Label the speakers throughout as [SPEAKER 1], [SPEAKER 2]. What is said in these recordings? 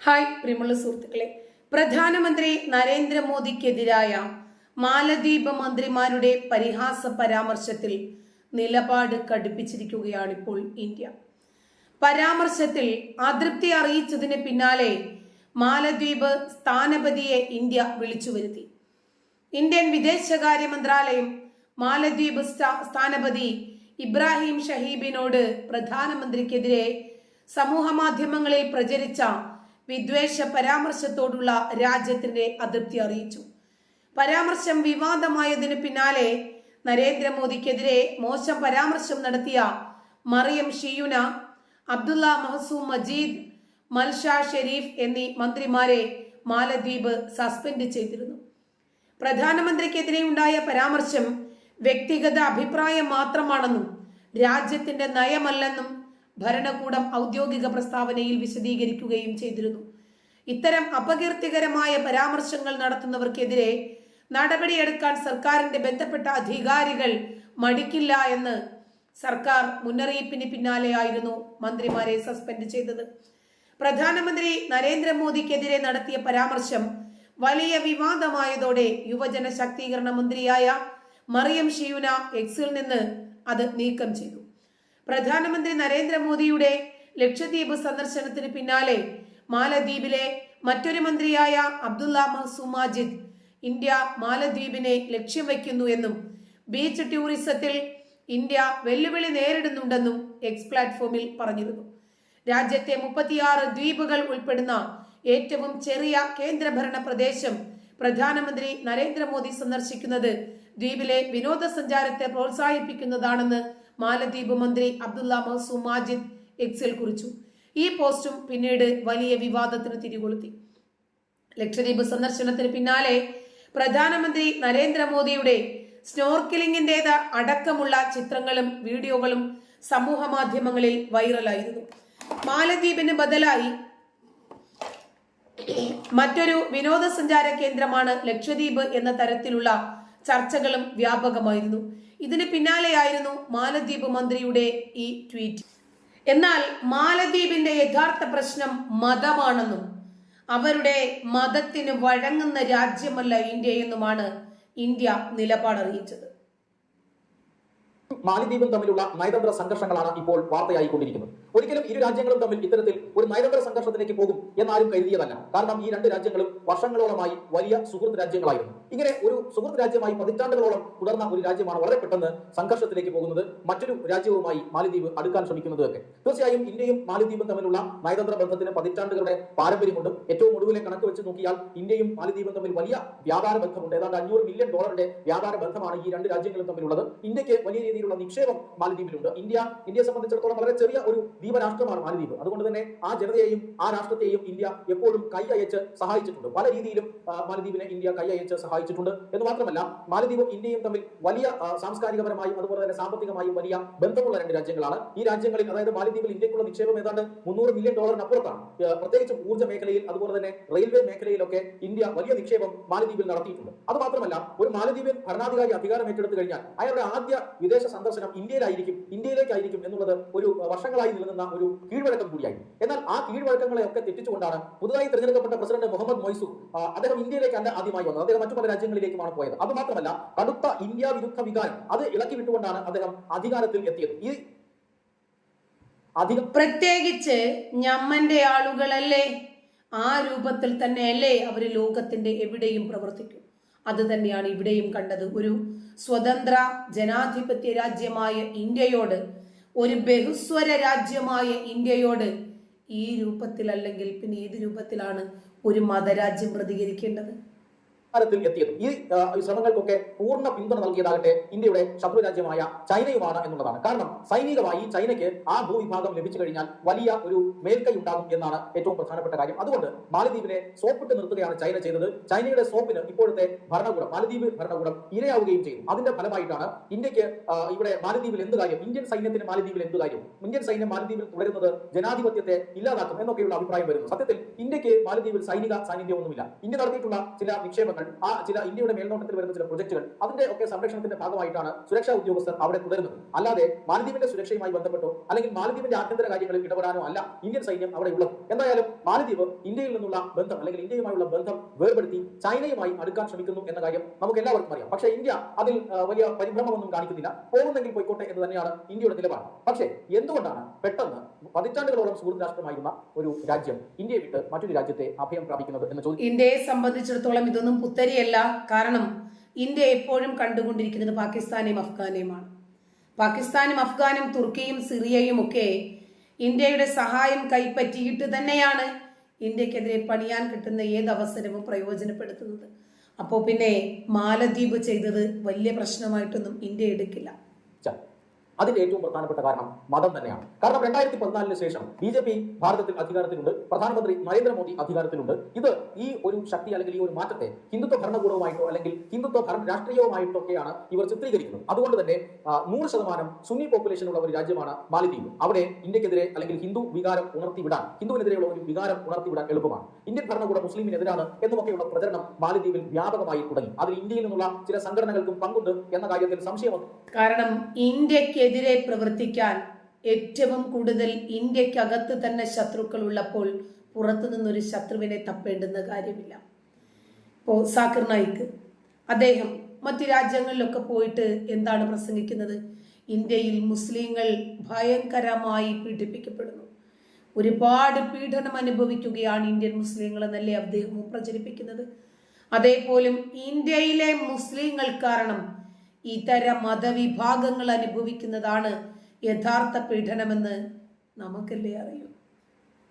[SPEAKER 1] Hi പ്രിയമുള്ള സുഹൃത്തുക്കളെ. പ്രധാനമന്ത്രി നരേന്ദ്രമോദിക്കെതിരായ മാലദ്വീപ് മന്ത്രിമാരുടെ പരിഹാസ പരാമർശത്തിൽ നിലപാട് കടുപ്പിച്ചിരിക്കുകയാണിപ്പോൾ ഇന്ത്യ. പരാമർശത്തിൽ അതൃപ്തി അറിയിച്ചതിന് പിന്നാലെ മാലദ്വീപ് സ്ഥാനപതിയെ ഇന്ത്യ വിളിച്ചു വരുത്തി. ഇന്ത്യൻ വിദേശകാര്യ മന്ത്രാലയം മാലദ്വീപ് സ്ഥാനപതി ഇബ്രാഹിം ഷഹീബിനോട് പ്രധാനമന്ത്രിക്കെതിരെ സമൂഹ മാധ്യമങ്ങളിൽ പ്രചരിച്ച വിദ്വേഷ പരാമർശത്തോടുള്ള രാജ്യത്തിന്റെ അതൃപ്തി അറിയിച്ചു. പരാമർശം വിവാദമായതിനു പിന്നാലെ നരേന്ദ്രമോദിക്കെതിരെ മോശം പരാമർശം നടത്തിയ മറിയം ഷിയുന അബ്ദുള്ള മഹസൂം മജീദ് മൽഷാ ഷെരീഫ് എന്നീ മന്ത്രിമാരെ മാലദ്വീപ് സസ്പെൻഡ് ചെയ്തിരുന്നു. പ്രധാനമന്ത്രിക്കെതിരെ ഉണ്ടായ പരാമർശം വ്യക്തിഗത അഭിപ്രായം മാത്രമാണെന്നും രാജ്യത്തിന്റെ നയമല്ലെന്നും ഭരണകൂടം ഔദ്യോഗിക പ്രസ്താവനയിൽ വിശദീകരിക്കുകയും ചെയ്തിരുന്നു. ഇത്തരം അപകീർത്തികരമായ പരാമർശങ്ങൾ നടത്തുന്നവർക്കെതിരെ നടപടിയെടുക്കാൻ സർക്കാരിന്റെ ബന്ധപ്പെട്ട അധികാരികൾ മടിക്കില്ല എന്ന് സർക്കാർ മുന്നറിയിപ്പിന് പിന്നാലെയായിരുന്നു മന്ത്രിമാരെ സസ്പെൻഡ് ചെയ്തത്. പ്രധാനമന്ത്രി നരേന്ദ്രമോദിക്കെതിരെ നടത്തിയ പരാമർശം വലിയ വിവാദമായതോടെ യുവജന ശാക്തീകരണ മന്ത്രിയായ മറിയം ഷിയുന എക്സിൽ നിന്ന് അത് നീക്കം ചെയ്തു. പ്രധാനമന്ത്രി നരേന്ദ്രമോദിയുടെ ലക്ഷദ്വീപ് സന്ദർശനത്തിന് പിന്നാലെ മാലദ്വീപിലെ മറ്റൊരു മന്ത്രിയായ അബ്ദുല്ല മഹസൂം ഇന്ത്യ മാലദ്വീപിനെ ലക്ഷ്യം വയ്ക്കുന്നു എന്നും ബീച്ച് ടൂറിസത്തിൽ ഇന്ത്യ വെല്ലുവിളി നേരിടുന്നുണ്ടെന്നും എക്സ് പ്ലാറ്റ്ഫോമിൽ പറഞ്ഞിരുന്നു. രാജ്യത്തെ മുപ്പത്തിയാറ് ദ്വീപുകൾ ഉൾപ്പെടുന്ന ഏറ്റവും ചെറിയ കേന്ദ്രഭരണ പ്രദേശം പ്രധാനമന്ത്രി നരേന്ദ്രമോദി സന്ദർശിക്കുന്നത് ദ്വീപിലെ വിനോദസഞ്ചാരത്തെ പ്രോത്സാഹിപ്പിക്കുന്നതാണെന്ന് മാലദ്വീപ് മന്ത്രി അബ്ദുല്ല മഹസൂം മാജിദ് എക്സിൽ കുറിച്ചു. ഈ പോസ്റ്റും പിന്നീട് വലിയ വിവാദത്തിന് തിരികൊളുത്തി. ലക്ഷദ്വീപ് സന്ദർശനത്തിന് പിന്നാലെ പ്രധാനമന്ത്രി നരേന്ദ്രമോദിയുടെ സ്നോർക്കിലിംഗിന്റേത് അടക്കമുള്ള ചിത്രങ്ങളും വീഡിയോകളും സമൂഹ മാധ്യമങ്ങളിൽ വൈറലായിരുന്നു. മാലദ്വീപിന് ബദലായി മറ്റൊരു വിനോദസഞ്ചാര കേന്ദ്രമാണ് ലക്ഷദ്വീപ് എന്ന തരത്തിലുള്ള ചർച്ചകളും വ്യാപകമായിരുന്നു. ഇതിന് പിന്നാലെയായിരുന്നു മാലദ്വീപ് മന്ത്രിയുടെ ഈ ട്വീറ്റ്. എന്നാൽ മാലദ്വീപിന്റെ യഥാർത്ഥ പ്രശ്നം മതമാണെന്നും അവരുടെ മതത്തിന് വഴങ്ങുന്ന രാജ്യമല്ല ഇന്ത്യ എന്നുമാണ് ഇന്ത്യ നിലപാടറിയിച്ചത്.
[SPEAKER 2] മാലിദ്വീപും തമ്മിലുള്ള നയതന്ത്ര സംഘർഷങ്ങളാണ് ഇപ്പോൾ വാർത്തയായിക്കൊണ്ടിരിക്കുന്നത്. ഒരിക്കലും ഇരു രാജ്യങ്ങളും തമ്മിൽ ഇത്തരത്തിൽ ഒരു നയതന്ത്ര സംഘർഷത്തിലേക്ക് പോകും എന്നാരും കരുതിയതല്ല. കാരണം ഈ രണ്ട് രാജ്യങ്ങളും വർഷങ്ങളോളമായി വലിയ സുഹൃത്ത് രാജ്യങ്ങളായിരുന്നു. ഇങ്ങനെ ഒരു സുഹൃത്ത് രാജ്യമായി പതിറ്റാണ്ടുകളോളം തുടർന്ന ഒരു രാജ്യമാണ് വളരെ പെട്ടെന്ന് സംഘർഷത്തിലേക്ക് പോകുന്നത്. മറ്റൊരു രാജ്യവുമായി മാലിദ്വീപ് അടുക്കാൻ ശ്രമിക്കുന്നതൊക്കെ. തീർച്ചയായും ഇന്ത്യയും മാലിദ്വീപും തമ്മിലുള്ള നയതന്ത്ര ബന്ധത്തിന് പതിറ്റാണ്ടുകളുടെ പാരമ്പര്യമുണ്ട്. ഏറ്റവും ഒടുവിലെ കണക്ക് വെച്ച് നോക്കിയാൽ ഇന്ത്യയും മാലിദ്വീപും തമ്മിൽ വലിയ വ്യാപാര ബന്ധമുണ്ട്. ഏതാണ്ട് അഞ്ഞൂറ് മില്യൺ ഡോളറിന്റെ വ്യാപാര ബന്ധമാണ് ഈ രണ്ട് രാജ്യങ്ങളും തമ്മിലുള്ളത്. ഇന്ത്യയ്ക്ക് വലിയ രീതിയിലുള്ള നിക്ഷേപം മാലിദ്വീപിലുണ്ട്. ഇന്ത്യ ഇന്ത്യയെ സംബന്ധിച്ചിടത്തോളം വളരെ ചെറിയ ഒരു ദ്വീപരാഷ്ട്രമാണ് മാലിദ്വീപ്. അതുകൊണ്ട് തന്നെ ആ ജനതയെയും ആ രാഷ്ട്രത്തെയും ഇന്ത്യ എപ്പോഴും കൈ അയച്ച് സഹായിച്ചിട്ടുണ്ട്. പല രീതിയിലും മാലിദ്വീപിനെ ഇന്ത്യ കൈ അയച്ച് സഹായിച്ചിട്ടുണ്ട്. എന്ന് മാത്രമല്ല മാലിദ്വീപും ഇന്ത്യയും തമ്മിൽ വലിയ സാംസ്കാരികപരമായും അതുപോലെ തന്നെ സാമ്പത്തികമായും വലിയ ബന്ധമുള്ള രണ്ട് രാജ്യങ്ങളാണ്. ഈ രാജ്യങ്ങളിൽ അതായത് മാലിദ്വീപിൽ ഇന്ത്യക്കുള്ള നിക്ഷേപം ഏതാണ്ട് മുന്നൂറ് മില്യൺ ഡോളറിനപ്പുറത്താണ് പ്രത്യേകിച്ചും ഊർജ മേഖലയിൽ അതുപോലെ തന്നെ റെയിൽവേ മേഖലയിലൊക്കെ ഇന്ത്യ വലിയ നിക്ഷേപം മാലിദ്വീപിൽ നടത്തിയിട്ടുണ്ട്. അത് മാത്രമല്ല ഒരു മാലിദ്വീപിൽ ഭരണാധികാരി അധികാരം ഏറ്റെടുത്തു കഴിഞ്ഞാൽ അയാളുടെ ആദ്യ വിദേശ സന്ദർശനം ഇന്ത്യയിലായിരിക്കും ഇന്ത്യയിലേക്കായിരിക്കും എന്നുള്ളത് ഒരു വർഷങ്ങളായി നിലനിന്ന ഒരു കീഴ്വഴക്കം കൂടിയായി എന്നാൽ ആ കീഴ്വഴക്കങ്ങളെ ഒക്കെ തെറ്റിച്ചുകൊണ്ടാണ് പുതുതായി തിരഞ്ഞെടുക്കപ്പെട്ട പ്രസിഡന്റ് മുഹമ്മദ് മൊയ്സു അദ്ദേഹം ഇന്ത്യയിലേക്കല്ല ആദ്യമായി വന്നത്. അദ്ദേഹം മറ്റു പല രാജ്യങ്ങളിലേക്കുമാണ് പോയത്. അത് മാത്രമല്ല കടുത്ത ഇന്ത്യ വിരുദ്ധ വികാരം അത് ഇളക്കി വിട്ടുകൊണ്ടാണ് അദ്ദേഹം അധികാരത്തിൽ എത്തിയത്. ഈ അധികം
[SPEAKER 1] പ്രത്യേകിച്ച് ഞമ്മന്റെ ആളുകളല്ലേ? ആ രൂപത്തിൽ തന്നെയല്ലേ അവർ ലോകത്തിന്റെ എവിടെയും പ്രവർത്തിക്കും. അത് തന്നെയാണ് ഇവിടെയും കണ്ടത്. ഒരു സ്വതന്ത്ര ജനാധിപത്യ രാജ്യമായ ഇന്ത്യയോട് ഒരു ബഹുസ്വര രാജ്യമായ ഇന്ത്യയോട് ഈ രൂപത്തിൽ അല്ലെങ്കിൽ പിന്നെ ഏത് രൂപത്തിലാണ് ഒരു മതരാജ്യം പ്രതികരിക്കേണ്ടത്?
[SPEAKER 2] അധികാരത്തിൽ എത്തിയത്. ഈ ശ്രമങ്ങൾക്കൊക്കെ പൂർണ പിന്തുണ നൽകിയതാകട്ടെ ഇന്ത്യയുടെ ശത്രു രാജ്യമായ ചൈനയുമാണ് എന്നുള്ളതാണ്. കാരണം സൈനികമായി ചൈനയ്ക്ക് ആ ഭൂവിഭാഗം ലഭിച്ചു കഴിഞ്ഞാൽ വലിയ ഒരു മേൽക്കൈ ഉണ്ടാകും എന്നാണ് ഏറ്റവും പ്രധാനപ്പെട്ട കാര്യം. അതുകൊണ്ട് മാലദ്വീപിനെ സോപ്പിട്ട് നിർത്തുകയാണ് ചൈന ചെയ്തത്. ചൈനയുടെ സോപ്പിന് ഇപ്പോഴത്തെ ഭരണകൂടം മാലദ്വീപ് ഭരണകൂടം ഇരയാവുകയും ചെയ്തു അതിന്റെ ഫലമായിട്ടാണ് ഇന്ത്യയ്ക്ക് ഇവിടെ മാലദ്വീപിൽ എന്ത് കാര്യം? ഇന്ത്യൻ സൈന്യത്തിന് മാലദ്വീപിൽ എന്ത് കാര്യം? ഇന്ത്യൻ സൈന്യം മാലദ്വീപിൽ തുടരുന്നത് ജനാധിപത്യത്തെ ഇല്ലാതാക്കും എന്നൊക്കെയുള്ള അഭിപ്രായം വരുന്നു. സത്യത്തിൽ ഇന്ത്യയ്ക്ക് മാലദ്വീപിൽ സൈനിക സാന്നിധ്യമൊന്നുമില്ല. ഇന്ത്യ നടത്തിയിട്ടുള്ള ചില നിക്ഷേപങ്ങൾ പ്രവർത്തനങ്ങൾ ആ ചില ഇന്ത്യയുടെ മേൽനോട്ടത്തിൽ വരുന്ന ചില പ്രൊജക്ടുകൾ അതിന്റെ ഒക്കെ സംരക്ഷണത്തിന്റെ ഭാഗമായിട്ടാണ് സുരക്ഷാ ഉദ്യോഗസ്ഥർ അവിടെ തുടരുന്നത്. അല്ലാതെ മാലദ്വീപിന്റെ സുരക്ഷയുമായി ബന്ധപ്പെട്ടോ അല്ലെങ്കിൽ മാലദ്വീപിന്റെ ആഭ്യന്തര കാര്യങ്ങളിൽ ഇടപെടാനോ അല്ല ഇന്ത്യൻ സൈന്യം അവിടെ ഉള്ളത്. എന്തായാലും മാലദ്വീപ് ഇന്ത്യയിൽ നിന്നുള്ള ബന്ധം അല്ലെങ്കിൽ ഇന്ത്യയുമായുള്ള ബന്ധം വേർപെടുത്തി ചൈനയുമായി അടുക്കാൻ ശ്രമിക്കുന്നു എന്ന കാര്യം നമുക്ക് എല്ലാവർക്കും അറിയാം. പക്ഷേ ഇന്ത്യ അതിൽ വലിയ പരിഭ്രമമൊന്നും കാണിക്കുന്നില്ല. പോകുന്നെങ്കിൽ പോയിക്കോട്ടെ എന്ന് തന്നെയാണ് ഇന്ത്യയുടെ നിലപാട്. പക്ഷേ എന്തുകൊണ്ടാണ് പെട്ടെന്ന് പതിറ്റാണ്ടുകളോളം സുഹൃത്ത് രാഷ്ട്രമായിരുന്ന ഒരു രാജ്യം ഇന്ത്യയെ വിട്ട് മറ്റൊരു രാജ്യത്തെ അഭയം പ്രാപിക്കുന്നത് എന്ന് ചോദിക്കും
[SPEAKER 1] ഇന്ത്യയെ സംബന്ധിച്ചിടത്തോളം ഇതൊന്നും പുത്തരിയല്ല കാരണം ഇന്ത്യ എപ്പോഴും കണ്ടുകൊണ്ടിരിക്കുന്നത് പാകിസ്ഥാനെയും അഫ്ഗാനെയുമാണ് പാകിസ്ഥാനും അഫ്ഗാനും തുർക്കിയും സിറിയയും ഒക്കെ ഇന്ത്യയുടെ സഹായം കൈപ്പറ്റിയിട്ട് തന്നെയാണ് ഇന്ത്യക്കെതിരെ പണിയാൻ കിട്ടുന്ന ഏത് അവസരവും പ്രയോജനപ്പെടുത്തുന്നത് അപ്പോൾ പിന്നെ മാലദ്വീപ് ചെയ്തത് വലിയ പ്രശ്നമായിട്ടൊന്നും ഇന്ത്യ എടുക്കില്ല.
[SPEAKER 2] അതിന്റെ ഏറ്റവും പ്രധാനപ്പെട്ട കാരണം മതം തന്നെയാണ്. കാരണം രണ്ടായിരത്തി പതിനാലിന് ശേഷം ബി ജെ പി ഭാരതത്തിൽ അധികാരത്തിലുണ്ട് പ്രധാനമന്ത്രി നരേന്ദ്രമോദി അധികാരത്തിലുണ്ട്. ഇത് ഈ ഒരു ശക്തി അല്ലെങ്കിൽ ഈ ഒരു മാറ്റത്തെ ഹിന്ദുത്വ ഭരണകൂടവുമായിട്ടോ അല്ലെങ്കിൽ ഹിന്ദുത്വ ഭരണ രാഷ്ട്രീയവുമായിട്ടൊക്കെയാണ് ഇവർ ചിത്രീകരിക്കുന്നത്. അതുകൊണ്ട് തന്നെ നൂറ് ശതമാനം സുന്നി പോപ്പുലേഷൻ ഉള്ള ഒരു രാജ്യമാണ് മാലിദ്വീപ്. അവിടെ ഇന്ത്യക്കെതിരെ അല്ലെങ്കിൽ ഹിന്ദു വികാരം ഉണർത്തിവിടാൻ ഹിന്ദുവിനെതിരെയുള്ള ഒരു വികാരം ഉണർത്തിവിടാൻ എളുപ്പമാണ്. ഇന്ത്യൻ ഭരണകൂടം മുസ്ലിമിനെതിരാണ് എന്നുമൊക്കെയുള്ള പ്രചരണം മാലിദ്വീപിൽ വ്യാപകമായി തുടങ്ങി. അതിൽ ഇന്ത്യയിൽ നിന്നുള്ള ചില സംഘടനകൾക്കും പങ്കുണ്ട് എന്ന കാര്യത്തിൽ സംശയമുണ്ട്
[SPEAKER 1] കാരണം ഇന്ത്യക്കെതിരെ പ്രവർത്തിക്കാൻ ഏറ്റവും കൂടുതൽ ഇന്ത്യക്കകത്ത് തന്നെ ശത്രുക്കൾ ഉള്ളപ്പോൾ പുറത്തു നിന്നൊരു ശത്രുവിനെ തപ്പേണ്ടുന്ന കാര്യമില്ല. ഇപ്പോൾ സാക്കിർ നായിക്ക് അദ്ദേഹം മറ്റു രാജ്യങ്ങളിലൊക്കെ പോയിട്ട് എന്താണ് പ്രസംഗിക്കുന്നത്? ഇന്ത്യയിൽ മുസ്ലിങ്ങൾ ഭയങ്കരമായി പീഡിപ്പിക്കപ്പെടുന്നു. ഒരുപാട് പീഡനം അനുഭവിക്കുകയാണ് ഇന്ത്യൻ മുസ്ലിങ്ങൾ എന്നല്ലേ അദ്ദേഹവും പ്രചരിപ്പിക്കുന്നത്? അതേപോലും ഇന്ത്യയിലെ മുസ്ലിങ്ങൾ കാരണം ഇതര മതവിഭാഗങ്ങൾ അനുഭവിക്കുന്നതാണ് യഥാർത്ഥ പീഡനമെന്ന് നമുക്കല്ലേ അറിയൂ?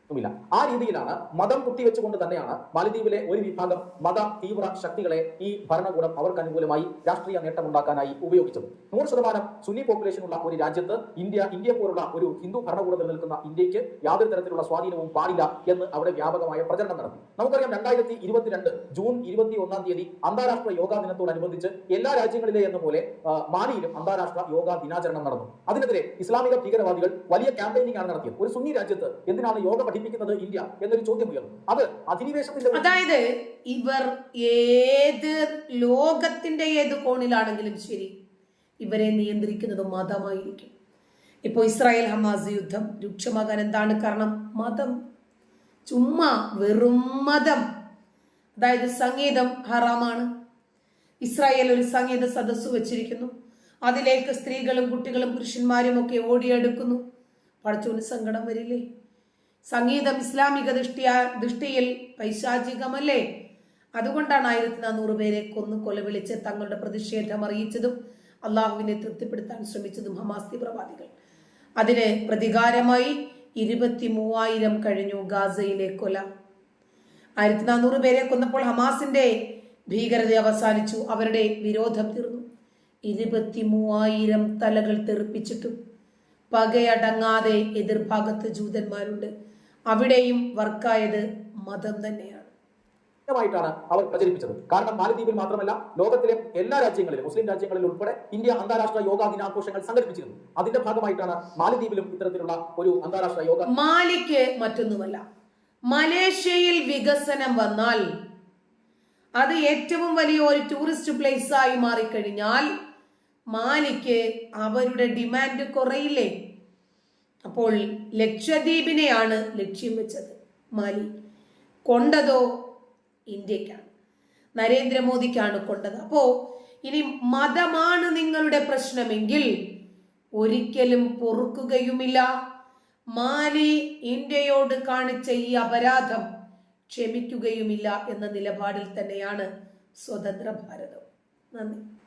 [SPEAKER 2] ഒന്നുമില്ല ആ രീതിയിലാണ് മതം കുത്തിവെച്ചുകൊണ്ട് തന്നെയാണ് മാലിദ്വീപിലെ ഒരു വിഭാഗം മത തീവ്ര ശക്തികളെ ഈ ഭരണകൂടം അവർക്ക് അനുകൂലമായി രാഷ്ട്രീയ നേട്ടമുണ്ടാക്കാനായി ഉപയോഗിച്ചത്. നൂറ് ശതമാനം സുന്നി പോപ്പുലേഷൻ ഉള്ള ഒരു രാജ്യത്ത് ഇന്ത്യ ഇന്ത്യ പോലുള്ള ഒരു ഹിന്ദു ഭരണകൂടം നിലനിൽക്കുന്ന ഇന്ത്യയ്ക്ക് യാതൊരു തരത്തിലുള്ള സ്വാധീനവും പാടില്ല എന്ന് അവിടെ വ്യാപകമായ പ്രചരണം നടത്തി. നമുക്കറിയാം രണ്ടായിരത്തി ഇരുപത്തിരണ്ട് ജൂൺ ഇരുപത്തി ഒന്നാം തീയതി അന്താരാഷ്ട്ര യോഗാ ദിനത്തോടനുബന്ധിച്ച് എല്ലാ രാജ്യങ്ങളിലെ എന്ന പോലെ മാലിയിലും അന്താരാഷ്ട്ര യോഗാ ദിനാചരണം നടന്നു. അതിനെതിരെ ഇസ്ലാമിക ഭീകരവാദികൾ വലിയ ക്യാമ്പയിനിങ് ആണ് നടത്തിയത്. ഒരു സുന്നി രാജ്യത്ത് എന്തിനാണ് യോഗ പഠിപ്പിക്കുന്നത് ഇന്ത്യ എന്നൊരു ചോദ്യം ഉയർന്നു അത് അധിനിവേശത്തിന്റെ
[SPEAKER 1] അതായത് ഇവർ ഏത് ലോകത്തിന്റെ ഏത് കോണിലാണെങ്കിലും ശരി ഇവരെ നിയന്ത്രിക്കുന്നത് മതമായിരിക്കും. ഇപ്പോൾ ഇസ്രായേൽ ഹമാസ് യുദ്ധം രൂക്ഷമാകാൻ എന്താണ് കാരണം? മതം. ചുമ്മാ വെറും മതം. അതായത് സംഗീതം ഹറാമാണ്. ഇസ്രായേൽ ഒരു സംഗീത സദസ്സ് വെച്ചിരിക്കുന്നു. അതിലേക്ക് സ്ത്രീകളും കുട്ടികളും പുരുഷന്മാരും ഒക്കെ ഓടിയെടുക്കുന്നു. പഠിച്ചോന് സങ്കടം വരില്ലേ? സംഗീതം ഇസ്ലാമിക ദൃഷ്ടിയ ദൃഷ്ടിയിൽ പൈശാചികമല്ലേ? അതുകൊണ്ടാണ് ആയിരത്തി നാനൂറ് പേരെ കൊന്നു കൊലവിളിച്ച് തങ്ങളുടെ പ്രതിഷേധം അറിയിച്ചതും അള്ളാഹുവിനെ തൃപ്തിപ്പെടുത്താൻ ശ്രമിച്ചതും ഹമാസ് പ്രവാദികൾ അതിന് പ്രതികാരമായി ഇരുപത്തി മൂവായിരം കഴിഞ്ഞു ഗാസയിലെ കൊല. ആയിരത്തി നാനൂറ് പേരെ കൊന്നപ്പോൾ ഹമാസിന്റെ ഭീകരത അവസാനിച്ചു അവരുടെ വിരോധം തീർന്നു. ഇരുപത്തി മൂവായിരം തലകൾ തെറിപ്പിച്ചിട്ടും പകയടങ്ങാതെ എതിർഭാഗത്ത് ജൂതന്മാരുണ്ട്. അവിടെയും വർക്കായത് മതം തന്നെയാണ്. ാണ്
[SPEAKER 2] അവർ പ്രചരിപ്പിച്ചത്. കാരണം മാലദ്വീപിൽ മാത്രമല്ല ലോകത്തിലെ എല്ലാ രാജ്യങ്ങളിലും മുസ്ലിം രാജ്യങ്ങളിൽ ഉൾപ്പെടെ ഇന്ത്യ അന്താരാഷ്ട്ര യോഗാ ദിനാഘോഷങ്ങൾ സംഘടിപ്പിച്ചിരുന്നു. അതിന്റെ ഭാഗമായിട്ടാണ് മാലദ്വീപിലും ഇത്തരത്തിലുള്ള ഒരു അന്താരാഷ്ട്ര യോഗ
[SPEAKER 1] മാലിക്ക് മറ്റൊന്നുമല്ല. മലേഷ്യയിൽ വികസനം വന്നാൽ അത് ഏറ്റവും വലിയ ഒരു ടൂറിസ്റ്റ് പ്ലേസ് ആയി മാറിക്കഴിഞ്ഞാൽ മാലിക്ക് അവരുടെ ഡിമാൻഡ് കുറയില്ലേ? അപ്പോൾ ലക്ഷദ്വീപിനെയാണ് ലക്ഷ്യം വെച്ചത് മാലി. കൊണ്ടതോ ഇന്ത്യക്കാണ്. നരേന്ദ്രമോദിക്കാണ് കൊണ്ടത്. അപ്പോ ഇനി മതമാണ് നിങ്ങളുടെ പ്രശ്നമെങ്കിൽ ഒരിക്കലും പൊറുക്കുകയുമില്ല. മാലി ഇന്ത്യയോട് കാണിച്ച ഈ അപരാധം ക്ഷമിക്കുകയുമില്ല എന്ന നിലപാടിൽ തന്നെയാണ് സ്വതന്ത്ര ഭാരതം. നന്ദി.